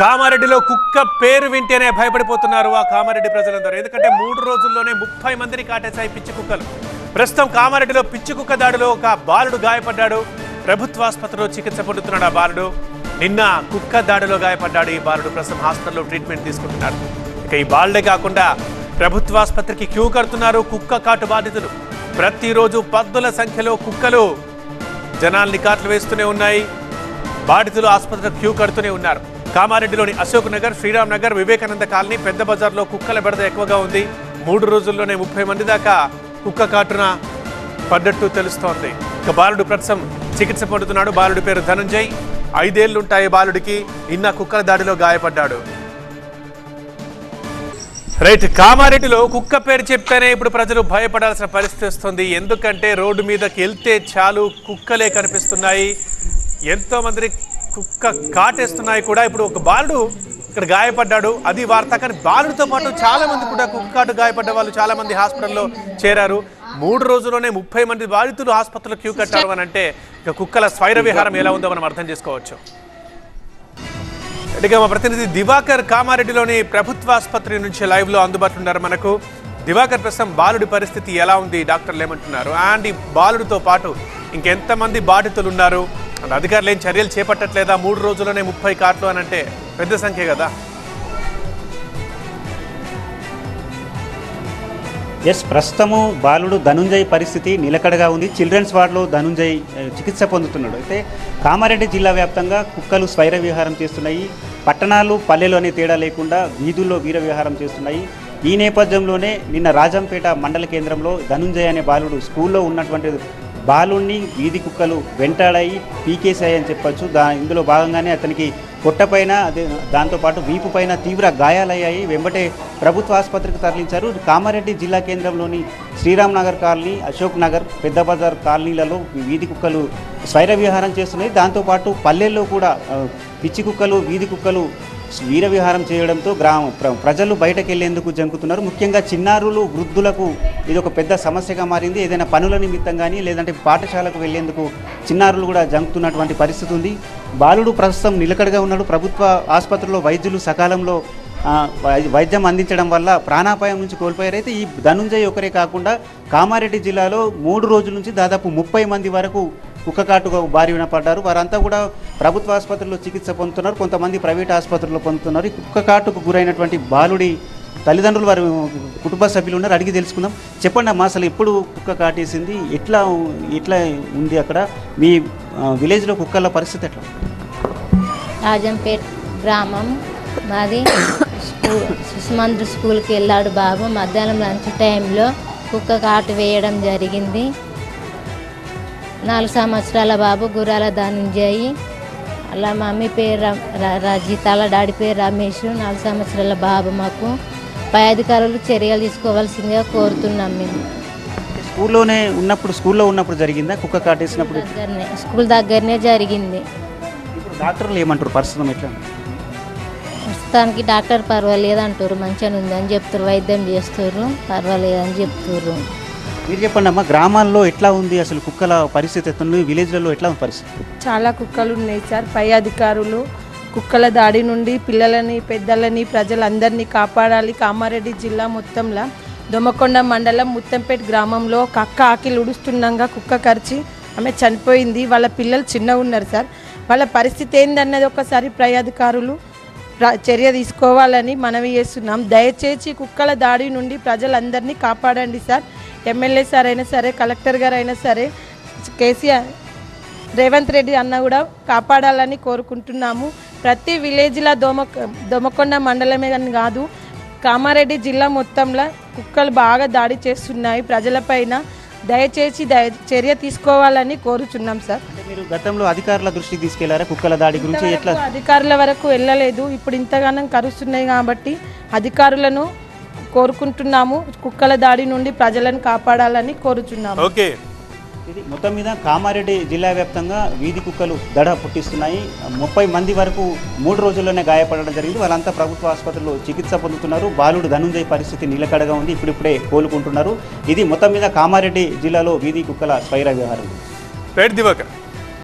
కామారెడ్డిలో కుక్క పేరు వింటేనే భయపడిపోతున్నారు ఆ కామారెడ్డి ప్రజలందరూ. ఎందుకంటే మూడు రోజుల్లోనే ముప్పై మందిని కాటేశాయి పిచ్చి కుక్కలు. ప్రస్తుతం కామారెడ్డిలో పిచ్చి కుక్క దాడిలో ఒక బాలుడు గాయపడ్డాడు. ప్రభుత్వ ఆసుపత్రిలో చికిత్స పొందుతున్నాడు ఆ బాలుడు. నిన్న కుక్క దాడిలో గాయపడ్డాడు ఈ బాలుడు. ప్రస్తుతం హాస్పిటల్లో ట్రీట్మెంట్ తీసుకుంటున్నాడు. ఇక ఈ బాలుడే కాకుండా ప్రభుత్వ ఆసుపత్రికి క్యూ కడుతున్నారు కుక్క కాటు బాధితులు. ప్రతిరోజు పద్దుల సంఖ్యలో కుక్కలు జనాల్ని కాట్లు వేస్తూనే ఉన్నాయి. బాధితులు ఆసుపత్రికి క్యూ కడుతూనే ఉన్నారు. కామారెడ్డిలోని అశోక్ నగర్ శ్రీరామ్ నగర్ వివేకానంద కాలనీ పెద్ద బజార్లో కుక్కల బెడద ఎక్కువగా ఉంది. మూడు రోజుల్లోనే ముప్పై మంది దాకా కుక్క కాటున పడ్డట్టు తెలుస్తోంది. ఇక బాలుడు ప్రస్తుతం చికిత్స పొందుతున్నాడు. బాలుడి పేరు ధనంజయ్. ఐదేళ్ళుంటాయి బాలుడికి. నిన్న కుక్కల దాడిలో గాయపడ్డాడు. రైట్ కామారెడ్డిలో కుక్క పేరు చెప్తేనే ఇప్పుడు ప్రజలు భయపడాల్సిన పరిస్థితి వస్తుంది. ఎందుకంటే రోడ్డు మీదకి వెళ్తే చాలు కుక్కలే కనిపిస్తున్నాయి. ఎంతో మంది కుక్క కాటేస్తున్నాయి కూడా. ఇప్పుడు ఒక బాలుడు ఇక్కడ గాయపడ్డాడు. అది వార్త. కానీ బాలుడితో పాటు చాలా మంది కూడా కుక్క కాటు గాయపడ్డ వాళ్ళు చాలా మంది హాస్పిటల్లో చేరారు. మూడు రోజుల్లోనే ముప్పై మంది బాధితులు ఆసుపత్రిలో క్యూ కట్టారు అని అంటే ఇక కుక్కల స్వైర విహారం ఎలా ఉందో మనం అర్థం చేసుకోవచ్చు. ఇక మా ప్రతినిధి దివాకర్ కామారెడ్డిలోని ప్రభుత్వ ఆసుపత్రి నుంచి లైవ్లో అందుబాటులో ఉన్నారు మనకు. దివాకర్ ప్రస్తుతం బాలుడి పరిస్థితి ఎలా ఉంది? డాక్టర్లు ఏమంటున్నారు? అండ్ ఈ బాలుడితో పాటు ఇంకెంతమంది బాధితులు ఉన్నారు? అండ్ అధికారులు ఏం చర్యలు చేపట్టట్లేదా? మూడు రోజుల్లోనే ముప్పై కార్లు అని అంటే పెద్ద సంఖ్య కదా? ఎస్ ప్రస్తుతము బాలుడు ధనుంజయ్ పరిస్థితి నిలకడగా ఉంది. చిల్డ్రన్స్ వార్డులో ధనుంజయ్ చికిత్స పొందుతున్నాడు. అయితే కామారెడ్డి జిల్లా వ్యాప్తంగా కుక్కలు స్వైర విహారం చేస్తున్నాయి. పట్టణాలు పల్లెలు అనే తేడా లేకుండా వీధుల్లో వీర విహారం చేస్తున్నాయి. ఈ నేపథ్యంలోనే నిన్న రాజంపేట మండల కేంద్రంలో ధనుంజయ్ అనే బాలుడు స్కూల్లో ఉన్నటువంటి బాలుణ్ణి వీధి కుక్కలు వెంటాడాయి పీకేశాయి అని చెప్పొచ్చు. దా ఇందులో భాగంగానే అతనికి పొట్టపైన అదే దాంతోపాటు వీపు పైన తీవ్ర గాయాలయ్యాయి. వెంబటే ప్రభుత్వ ఆసుపత్రికి తరలించారు. కామారెడ్డి జిల్లా కేంద్రంలోని శ్రీరామ్ నగర్ కాలనీ అశోక్ నగర్ పెద్ద బజార్ కాలనీలలో వీధి కుక్కలు స్వైర విహారం చేస్తున్నాయి దాంతోపాటు పల్లెల్లో కూడా పిచ్చి కుక్కలు వీధి కుక్కలు వీర విహారం చేయడంతో గ్రామ ప్ర- ప్రజలు బయటకు వెళ్ళేందుకు జంకుతున్నారు. ముఖ్యంగా చిన్నారులు వృద్ధులకు ఇది ఒక పెద్ద సమస్యగా మారింది. ఏదైనా పనుల నిమిత్తం కానీ లేదంటే పాఠశాలకు వెళ్ళేందుకు చిన్నారులు కూడా జంకుతున్నటువంటి పరిస్థితి ఉంది. బాలుడు ప్రస్తుతం నిలకడగా ఉన్నాడు. ప్రభుత్వ ఆసుపత్రిలో వైద్యులు సకాలంలో వై- వైద్యం అందించడం వల్ల ప్రాణాపాయం నుంచి కోల్పోయారు. అయితే ఈ ధనుంజయ్ ఒకరే కాకుండా కామారెడ్డి జిల్లాలో మూడు రోజుల నుంచి దాదాపు ముప్పై మంది వరకు కుక్కకాటుగా బారిన పడ్డారు. వారంతా కూడా ప్రభుత్వ ఆసుపత్రిలో చికిత్స పొందుతున్నారు. కొంతమంది ప్రైవేట్ ఆసుపత్రుల్లో పొందుతున్నారు. కుక్కకాటుకు గురైనటువంటి బాలుడి తల్లిదండ్రులు వారి కుటుంబ సభ్యులు ఉన్నారు. అడిగి తెలుసుకుందాం. చెప్పండి అమ్మా అసలు ఎప్పుడు కుక్క కాటేసింది? ఎట్లా ఎట్లా ఉంది అక్కడ? మీ విలేజ్లో కుక్కల పరిస్థితి ఎట్లా? రాజంపేట్ గ్రామం. మాది స్కూల్ శిశుమంద్ర స్కూల్కి వెళ్ళాడు బాబు. మధ్యాహ్నం లంచ్ టైంలో కుక్క కాటు వేయడం జరిగింది. నాలుగు సంవత్సరాల బాబు గుర్రాల ధనంజయి అలా మమ్మీ పేరు ర- ర- రజిత అలా డాడీ పేరు రమేష్. నాలుగు సంవత్సరాల బాబు మాకు. పై అధికారులు చర్యలు తీసుకోవాల్సిందిగా కోరుతున్నాం మేము. స్కూల్లోనే ఉన్నప్పుడు స్కూల్లో ఉన్నప్పుడు జరిగిందా? కుక్క కాటేసినప్పుడు? దగ్గరనే స్కూల్ దగ్గరనే జరిగింది. ఇప్పుడు డాక్టర్లు ఏమంటారు? పరిస్థితి ఎట్లా? ప్రస్తుతానికి డాక్టర్ పర్వాలేదు అంటారు మంచిగా ఉందని చెప్తారు. వైద్యం చేస్తారు. పర్వాలేదు అని చెప్తారు. మీరు చెప్పండి అమ్మా గ్రామాల్లో ఎట్లా ఉంది అసలు కుక్కల పరిస్థితి ఎట్లుంది? విలేజ్లలో ఎట్లా ఉంది పరిస్థితి? చాలా కుక్కలు ఉన్నాయి సార్. పై అధికారులు కుక్కల దాడి నుండి పిల్లలని పెద్దలని ప్రజలందరినీ కాపాడాలి. కామారెడ్డి జిల్లా మొత్తంలో దొమ్మకొండ మండలం ముత్తంపేట గ్రామంలో కక్క ఆకిలు ఉడుస్తుండగా కుక్క కరిచి ఆమె చనిపోయింది. వాళ్ళ పిల్లలు చిన్నగా ఉన్నారు సార్. వాళ్ళ పరిస్థితి ఏందన్నది ఒకసారి పై అధికారులు చర్య తీసుకోవాలని మనవి చేస్తున్నాం. దయచేసి కుక్కల దాడి నుండి ప్రజలందరినీ కాపాడండి సార్. ఎమ్మెల్యే సార్ అయినా సరే కలెక్టర్ గారు అయినా సరే కేసీఆర్ రేవంత్ రెడ్డి అన్న కూడా కాపాడాలని కోరుకుంటున్నాము. ప్రతి విలేజ్లో దోమ దోమకొండ మండలమే అని కాదు కామారెడ్డి జిల్లా మొత్తంలో కుక్కలు బాగా దాడి చేస్తున్నాయి. ప్రజలపైన దయచేసి దయ చర్య తీసుకోవాలని కోరుచున్నాం సార్. మీరు గతంలో అధికారుల దృష్టికి తీసుకెళ్ళారా కుక్కల దాడి గురించి? ఎట్లా? అధికారుల వరకు వెళ్ళలేదు. ఇప్పుడు ఇంతగానం కరుస్తున్నాయి కాబట్టి అధికారులను కోరుకుంటున్నాము. కుక్కల దాడి నుండి ప్రజలను కాపాడాలని కోరుచున్నాము. ఓకే. ఇది మొత్తం మీద కామారెడ్డి జిల్లా వ్యాప్తంగా వీధి కుక్కలు దడ పుట్టిస్తున్నాయి. ముప్పై మంది వరకు మూడు రోజుల్లోనే గాయపడడం జరిగింది. వాళ్ళంతా ప్రభుత్వ ఆసుపత్రిలో చికిత్స పొందుతున్నారు. బాలుడు ధనుంజయ్ పరిస్థితి నిలకడగా ఉంది. ఇప్పుడిప్పుడే కోలుకుంటున్నారు. ఇది మొత్తం మీద కామారెడ్డి జిల్లాలో వీధి కుక్కల స్వైర వ్యవహారం. రైట్ దివాకర్.